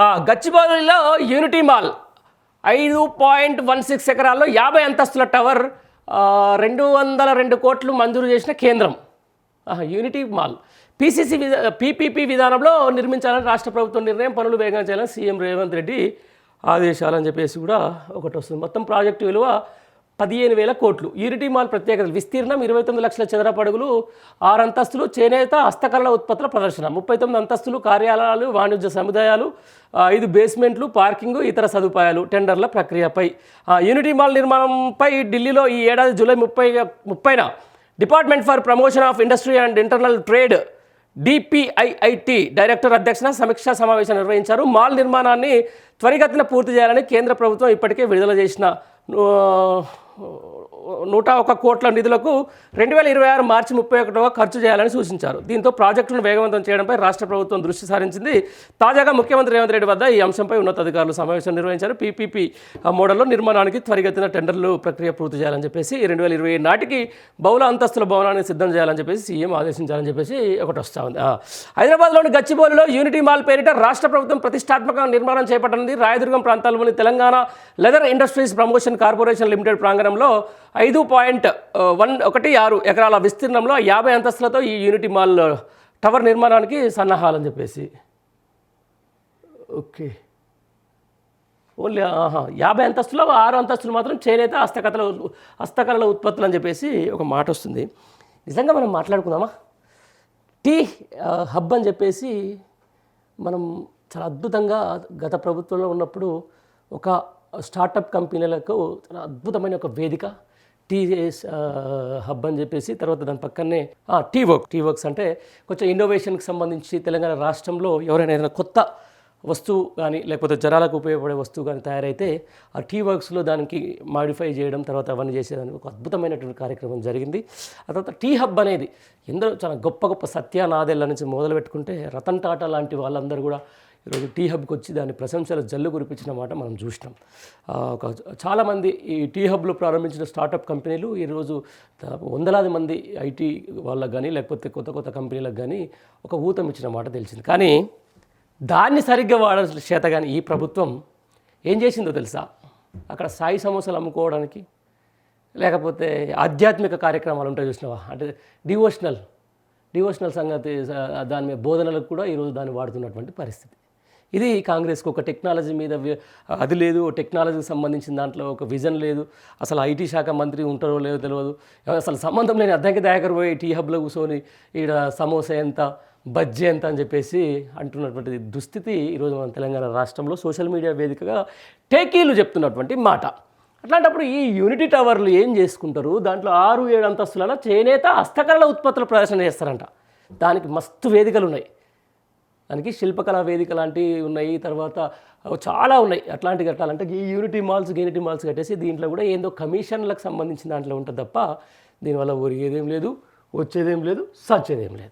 గచ్చిబౌలిలో unity mall. ఐదు point one six ఎకరాల్లో యాభై అంతస్తుల టవర్ రెండు వందల రెండు కోట్లు మంజూరు చేసిన కేంద్రం. Unity mall. పీసీసీ విధా పీపీపీ విధానంలో నిర్మించాలని రాష్ట్ర ప్రభుత్వం నిర్ణయం పనులు వేగంగా చేయాలని సీఎం రేవంత్ రెడ్డి ఆదేశాలని చెప్పేసి కూడా ఒకటి వస్తుంది. మొత్తం ప్రాజెక్టు విలువ పదిహేను వేల కోట్లు. యూనిటీ మాల్ ప్రత్యేకతలు విస్తీర్ణం ఇరవై తొమ్మిది లక్షల చదరపడుగులు ఆరు అంతస్తులు చేనేత హస్తకళల ఉత్పత్తుల ప్రదర్శన. ముప్పై తొమ్మిది అంతస్తులు కార్యాలయాలు వాణిజ్య సముదాయాలు ఐదు బేస్మెంట్లు పార్కింగ్ ఇతర సదుపాయాలు టెండర్ల ప్రక్రియపై. యూనిటీ మాల్ నిర్మాణంపై ఢిల్లీలో ఈ ఏడాది జూలై ముప్పై ముప్పైన department for promotion of industry and internal trade DPIIT director అధ్యక్షన సమీక్షా సమావేశం నిర్వహించారు. మాల్ నిర్మాణాన్ని త్వరిగతిన పూర్తి చేయాలని కేంద్ర ప్రభుత్వం ఇప్పటికే విడుదల చేసిన Oh, నూట ఒక కోట్ల నిధులకు రెండు వేల ఇరవై ఆరు మార్చి ముప్పై ఒకటవ ఖర్చు చేయాలని సూచించారు. దీంతో ప్రాజెక్టును వేగవంతం చేయడంపై రాష్ట్ర ప్రభుత్వం దృష్టి సారించింది. తాజాగా ముఖ్యమంత్రి రేవంత్ రెడ్డి వద్ద ఈ అంశంపై ఉన్నతాధికారులు సమావేశం నిర్వహించారు. పీపీపీ మోడల్లో నిర్మాణానికి త్వరిగతిన టెండర్లు ప్రక్రియ పూర్తి చేయాలని చెప్పేసి రెండు వేల ఇరవై నాటికి బహుళ అంతస్తుల భవనాన్ని సిద్ధం చేయాలని చెప్పేసి సీఎం ఆదేశించాలని చెప్పేసి ఒకటి వస్తూ ఉంది. హైదరాబాద్లోని గచ్చిబౌలిలో యూనిటీ మాల్ పేరిట రాష్ట్ర ప్రభుత్వం ప్రతిష్టాత్మక నిర్మాణం చేపట్టనుంది. రాయదుర్గం ప్రాంతాల్లోని Telangana leather industries promotion corporation limited ప్రాంగణంలో ఐదు పాయింట్ వన్ ఒకటి ఆరు ఎకరాల విస్తీర్ణంలో యాభై అంతస్తులతో ఈ యూనిటీ మాల్ టవర్ నిర్మాణానికి సన్నాహాలని చెప్పేసి. ఓకే. ఓన్లీ ఆహా యాభై అంతస్తులో ఆరు అంతస్తులు మాత్రం చేనేత హస్తకథల హస్తకళల ఉత్పత్తులు అని చెప్పేసి ఒక మాట వస్తుంది. నిజంగా మనం మాట్లాడుకుందామా? టీ హబ్ అని చెప్పేసి మనం చాలా అద్భుతంగా గత ప్రభుత్వంలో ఉన్నప్పుడు ఒక స్టార్టప్ కంపెనీలకు చాలా అద్భుతమైన ఒక వేదిక టీ హబ్ అని చెప్పేసి తర్వాత దాని పక్కనే టీ వర్క్ టీ వర్క్స్ అంటే కొంచెం ఇన్నోవేషన్కి సంబంధించి తెలంగాణ రాష్ట్రంలో ఎవరైనా ఏదైనా కొత్త వస్తువు కానీ లేకపోతే జనాలకు ఉపయోగపడే వస్తువు కానీ తయారైతే ఆ టీ వర్క్స్లో దానికి మాడిఫై చేయడం తర్వాత అవన్నీ చేసేదానికి ఒక అద్భుతమైనటువంటి కార్యక్రమం జరిగింది. ఆ తర్వాత టీ హబ్ అనేది ఎందరో చాలా గొప్ప గొప్ప సత్యానాదేళ్ళ నుంచి మొదలు పెట్టుకుంటే రతన్ టాటా లాంటి వాళ్ళందరూ కూడా ఈరోజు టీ హబ్కి వచ్చి దాని ప్రశంసలు జల్లు కురిపించిన మాట మనం చూసినాం. ఒక చాలామంది ఈ టీ హబ్లో ప్రారంభించిన స్టార్టప్ కంపెనీలు ఈరోజు వందలాది మంది ఐటీ వాళ్ళకి కానీ లేకపోతే కొత్త కొత్త కంపెనీలకు కానీ ఒక ఊతం ఇచ్చిన మాట తెలిసింది. కానీ దాన్ని సరిగ్గా వాడాల్సిన చేత కానీ ఈ ప్రభుత్వం ఏం చేసిందో తెలుసా? అక్కడ సాయి సమోసాలు అమ్ముకోవడానికి లేకపోతే ఆధ్యాత్మిక కార్యక్రమాలు ఉంటాయి చూసినావా? అంటే డివోషనల్ డివోషనల్ సంగతి దాని మీద బోధనలకు కూడా ఈరోజు దాన్ని వాడుతున్నటువంటి పరిస్థితి. ఇది కాంగ్రెస్కి ఒక టెక్నాలజీ మీద అది లేదు టెక్నాలజీకి సంబంధించిన దాంట్లో ఒక విజన్ లేదు అసలు ఐటీ శాఖ మంత్రి ఉంటారో లేదో తెలియదు అసలు సంబంధం లేని అద్దంకి దయాకర్ పోయి టీ హబ్లో కూర్చొని ఈడ సమోసా ఎంత బజ్జీ ఎంత అని చెప్పేసి అంటున్నటువంటి దుస్థితి ఈరోజు మన తెలంగాణ రాష్ట్రంలో సోషల్ మీడియా వేదికగా టేకీలు చెప్తున్నటువంటి మాట. అట్లాంటప్పుడు ఈ యూనిటీ టవర్లు ఏం చేసుకుంటారు? దాంట్లో ఆరు ఏడు అంతస్తులలో చేనేత హస్తకళల ఉత్పత్తుల ప్రదర్శన చేస్తారంట. దానికి మస్తు వేదికలు ఉన్నాయి దానికి శిల్పకళా వేదిక లాంటివి ఉన్నాయి. తర్వాత చాలా ఉన్నాయి. అట్లాంటి కట్టాలంటే ఈ యూనిటీ మాల్స్ యూనిటీ మాల్స్ కట్టేసి దీంట్లో కూడా ఏందో కమిషన్లకు సంబంధించిన దాంట్లో ఉంటుంది తప్ప దీనివల్ల ఒరిగేదేం లేదు వచ్చేదేం లేదు సచ్చేదేం లేదు.